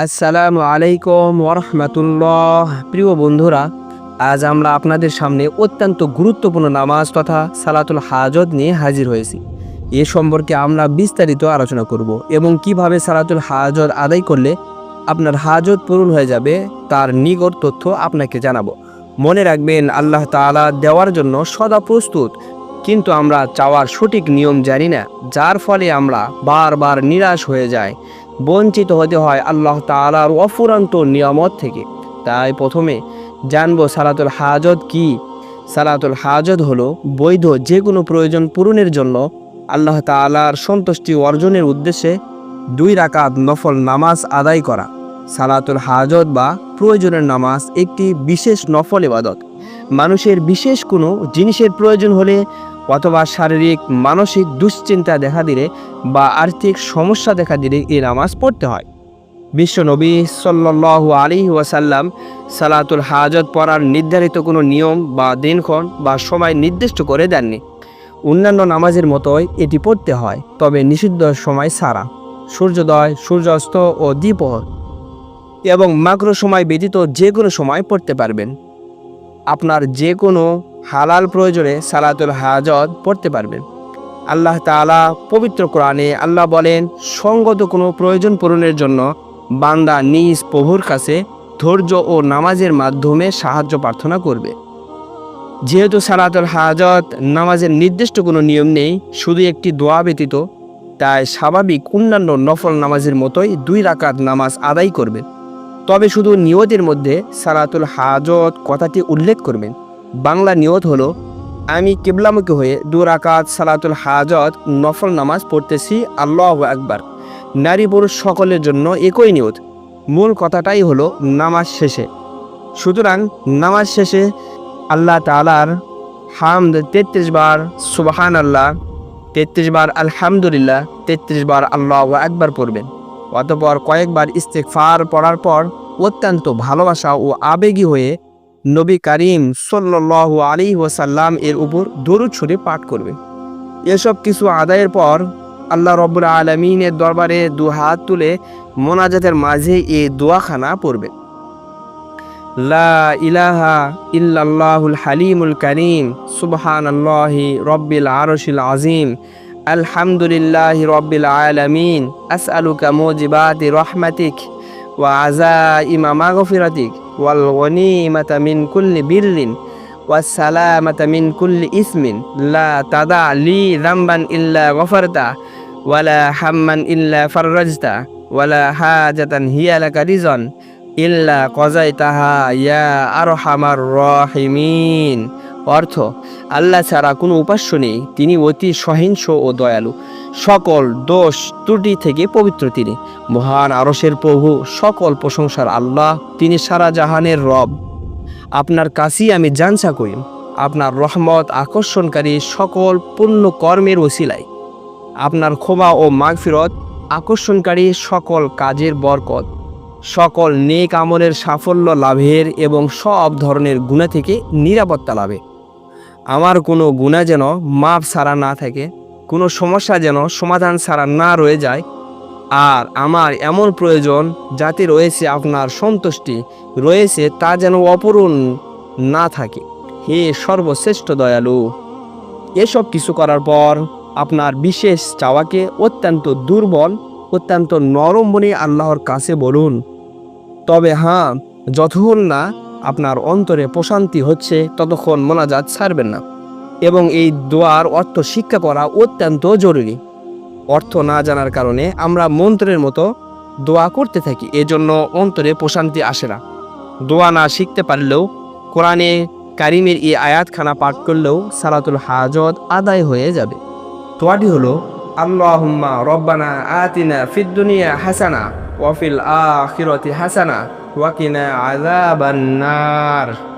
আসসালামু আলাইকুম ওরহমতুল্লাহ প্রিয় বন্ধুরা, আজ আমরা আপনাদের সামনে অত্যন্ত গুরুত্বপূর্ণ নামাজ তথা সালাতুল হাজত নিয়ে হাজির হয়েছি। এ সম্পর্কে আমরা বিস্তারিত আলোচনা করব এবং কীভাবে সালাতুল হাজত আদায় করলে আপনার হাজত পূরণ হয়ে যাবে তার নিগড় তথ্য আপনাকে জানাব। মনে রাখবেন, আল্লাহ তাআলা দেওয়ার জন্য সদা প্রস্তুত, কিন্তু আমরা চাওয়ার সঠিক নিয়ম জানি না, যার ফলে আমরা বারবার নিরাশ হয়ে যাই। বঞ্চিত হতে হয় আল্লাহ তাআলার অফুরান্ত নিয়ামত থেকে। তাই প্রথমে জানব সালাতুল হাজত কি। সালাতুল হাজত হলো বৈধ যে কোনো প্রয়োজন পূরণের জন্য আল্লাহ তাআলার সন্তুষ্টি অর্জনের উদ্দেশ্যে দুই রাকাত নফল নামাজ আদায় করা। সালাতুল হাজত বা প্রয়োজনের নামাজ একটি বিশেষ নফল ইবাদত। মানুষের বিশেষ কোনো জিনিসের প্রয়োজন হলে অথবা শারীরিক, মানসিক দুশ্চিন্তা দেখা দিলে বা আর্থিক সমস্যা দেখা দিলে এই নামাজ পড়তে হয়। বিশ্ব নবী সাল্লাহ আলী ওয়াসাল্লাম সালাতুল হাজত পড়ার নির্ধারিত কোনো নিয়ম বা দিনক্ষণ বা সময় নির্দিষ্ট করে দেননি। অন্যান্য নামাজের মতোই এটি পড়তে হয়, তবে নিষিদ্ধ সময় সারা সূর্যোদয়, সূর্যাস্ত ও দ্বীপহর এবং মাগ্র সময় ব্যতীত যে কোনো সময় পড়তে পারবেন। আপনার যে কোনো হালাল প্রয়োজনে সালাতুল হাজত পড়তে পারবেন। আল্লাহ তাআলা পবিত্র কোরআনে আল্লাহ বলেন, সঙ্গত কোনো প্রয়োজন পূরণের জন্য বান্দা নিজ প্রভুর কাছে ধৈর্য ও নামাজের মাধ্যমে সাহায্য প্রার্থনা করবে। যেহেতু সালাতুল হাজত নামাজের নির্দিষ্ট কোনো নিয়ম নেই, শুধু একটি দোয়া ব্যতীত, তাই স্বাভাবিক অন্যান্য নফল নামাজের মতোই দুই রাকাত নামাজ আদায় করবেন। তবে শুধু নিয়তের মধ্যে সালাতুল হাজত কথাটি উল্লেখ করবেন। বাংলা নিয়ত হলো, আমি কেবলামুখী হয়ে দু রাকাত সালাতুল হাজত নফল নামাজ পড়তেছি, আল্লাহ একবার নারী পুরুষ সকলের জন্য একই নিয়ত। মূল কথাটাই হলো নামাজ শেষে। সুতরাং নামাজ শেষে আল্লাহ তালার হামদ তেত্রিশ বার সুবাহান আল্লাহ তেত্রিশ বার আলহামদুলিল্লাহ, তেত্রিশ বার আল্লাহ একবার পড়বেন। অতপর কয়েকবার ইস্তেকফার পড়ার পর অত্যন্ত ভালোবাসা ও আবেগী হয়ে নবী করিম সাল্লাল্লাহু আলী ওসাল্লাম এর উপর দরুদ ছড়ে পাঠ করবে। এসব কিছু আদায়ের পর আল্লাহ রব্বুল আলমিনের দরবারে দু হাত তুলে মোনাজাতের মাঝে এ দোয়াখানা পড়বে। লা ইলাহা ইল্লাল্লাহুল হালিমুল করিম, সুবহানাল্লাহি রব্বিল আরশিল আজিম আলহামদুলিল্লাহ রব্বিল আলামিন। আসআলুকা মুজিবাতি রহমাতিক ওয়া আজাইমা মাগফিরাতিক ওয়াল গনিমাতা মিন কুল্লি বিররিন ওয়াস সালামাতা মিন কুল্লি ইসমিন। লা তাদা লি যামবান ইল্লা গফারতা ওয়ালা হাম্মান ইল্লা ফাররাজতা ওয়ালা হাজাতান হিয়া লাকা রিজন ইল্লা কজাইতাহা ইয়া আরহামার রহিমিন। অর্থ আল্লাহ ছাড়া কোনো উপাস্য নেই। তিনি অতি সহিংস ও দয়ালু। সকল দোষ ত্রুটি থেকে পবিত্র তিনি। মহান আরসের প্রভু, সকল প্রশংসার আল্লাহ, তিনি সারা জাহানের রব। আপনার কাছেই আমি জানসা করি আপনার রহমত আকর্ষণকারী সকল পুণ্য কর্মের ওসিলায়। আপনার ক্ষমা ও মাগফিরত আকর্ষণকারী সকল কাজের বরকত। সকল নেক আমলের সাফল্য লাভের এবং সব ধরনের গুণা থেকে নিরাপত্তা লাভে। আমার কোনো গুণা যেন মাপ ছাড়া না থাকে, কোনো সমস্যা যেন সমাধান ছাড়া না রয়ে যায়। আর আমার এমন প্রয়োজন যাতে রয়েছে আপনার সন্তুষ্টি, রয়েছে তা যেন অপূরণ না থাকে। হে সর্বশ্রেষ্ঠ দয়ালু, এসব কিছু করার পর আপনার বিশেষ চাওয়াকে অত্যন্ত দুর্বল, অত্যন্ত নরম মনে আল্লাহর কাছে বলুন। তবে হ্যাঁ যতক্ষণ না আপনার অন্তরে প্রশান্তি হচ্ছে, ততক্ষণ মোনাজাত ছাড়বেন না। এবং এই দোয়ার অর্থ শিক্ষা করা অত্যন্ত জরুরি। অর্থ না জানার কারণে আমরা মন্ত্রের মতো দোয়া করতে থাকি, এজন্য অন্তরে প্রশান্তি আসে না। দোয়া না শিখতে পারলেও, কোরআনে কারিমের এই আয়াতখানা পাঠ করলেও সালাতুল হাজত আদায় হয়ে যাবে। দোয়াটি হলো, আল্লাহুম্মা রব্বানা আতিনা ফিদ্দুনিয়া হাসানা ওয়াফিল আখিরাতি হাসানা ওয়াকিনা আযাবান নার।